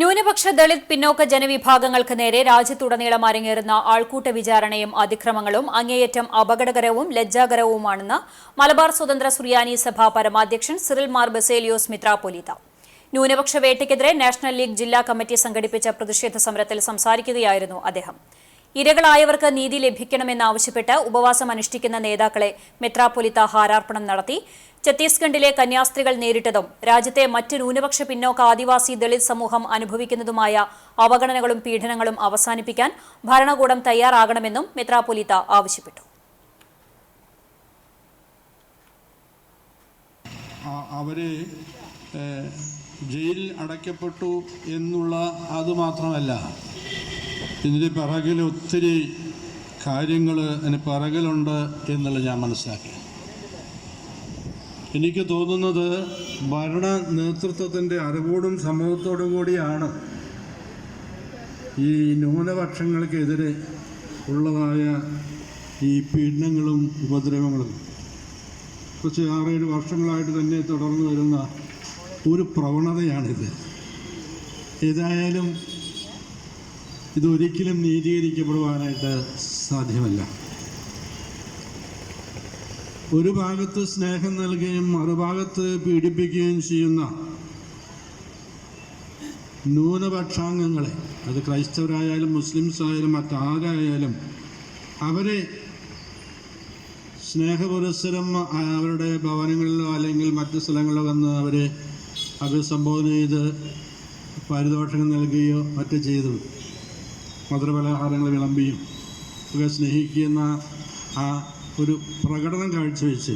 ന്യൂനപക്ഷ ദളിത് പിന്നോക്ക ജനവിഭാഗങ്ങൾക്ക് നേരെ രാജ്യത്തുടനീളം അരങ്ങേറുന്ന ആൾക്കൂട്ട വിചാരണയും അതിക്രമങ്ങളും അങ്ങേയറ്റം അപകടകരവും ലജ്ജാകരവുമാണെന്ന് മലബാർ സ്വതന്ത്ര സുറിയാനി സഭ പരമാധ്യക്ഷൻ സിറിൽ മാർ ബസേലിയോസ് മിത്രാപൊലീത്ത ന്യൂനപക്ഷ വേട്ടയ്ക്കെതിരെ നാഷണൽ ലീഗ് ജില്ലാ കമ്മിറ്റി സംഘടിപ്പിച്ച പ്രതിഷേധ സമരത്തിൽ സംസാരിക്കുകയായിരുന്നു അദ്ദേഹം. ഇരകളായവർക്ക് നീതി ലഭിക്കണമെന്നാവശ്യപ്പെട്ട് ഉപവാസം അനുഷ്ഠിക്കുന്ന നേതാക്കളെ മെത്രാപ്പൊലിത്ത ഹാരാർപ്പണം നടത്തി. ഛത്തീസ്ഗഡിലെ കന്യാസ്ത്രീകൾ നേരിട്ടതും രാജ്യത്തെ മറ്റ് ന്യൂനപക്ഷ പിന്നോക്ക ആദിവാസി ദളിത് സമൂഹം അനുഭവിക്കുന്നതുമായ അവഗണനകളും പീഡനങ്ങളും അവസാനിപ്പിക്കാൻ ഭരണകൂടം തയ്യാറാകണമെന്നും മെത്രാപ്പൊലിത്ത ആവശ്യപ്പെട്ടു. അവരെ ജയിലിൽ അടയ്ക്കപ്പെട്ടു എന്നുള്ള അത് മാത്രമല്ല ഇതിന്റെ പിറകിൽ ഒത്തിരി കാര്യങ്ങൾ അതിന് പിറകിലുണ്ട് എന്നുള്ളത് ഞാൻ മനസ്സിലാക്കി. എനിക്ക് തോന്നുന്നത് ഭരണ നേതൃത്വത്തിന്റെ അറിവോടും സമൂഹത്തോടും കൂടിയാണ് ഈ ന്യൂനപക്ഷങ്ങൾക്കെതിരെ ഉള്ളതായ ഈ പീഡനങ്ങളും ഉപദ്രവങ്ങളും. കുറച്ച് ആറേഴ് വർഷങ്ങളായിട്ട് തന്നെ തുടർന്നു വരുന്ന ഒരു പ്രവണതയാണിത്. ഏതായാലും ഇതൊരിക്കലും നീതീകരിക്കപ്പെടുവാനായിട്ട് സാധ്യമല്ല. ഒരു ഭാഗത്ത് സ്നേഹം നൽകുകയും മറുഭാഗത്ത് പീഡിപ്പിക്കുകയും ചെയ്യുന്ന ന്യൂനപക്ഷാംഗങ്ങളെ അത് ക്രൈസ്തവരായാലും മുസ്ലിംസ് ആയാലും മറ്റാരായാലും അവരെ സ്നേഹപുരസ്സരം അവരുടെ ഭവനങ്ങളിലോ അല്ലെങ്കിൽ മറ്റു സ്ഥലങ്ങളിലോ വന്ന് അവരെ അഭിസംബോധന ചെയ്ത് പാരിതോഷികം നൽകുകയോ മറ്റു ചെയ്തു. മധുരപലഹാരങ്ങൾ വിളമ്പിയും ഒക്കെ സ്നേഹിക്കുന്ന ആ ഒരു പ്രകടനം കാഴ്ചവെച്ച്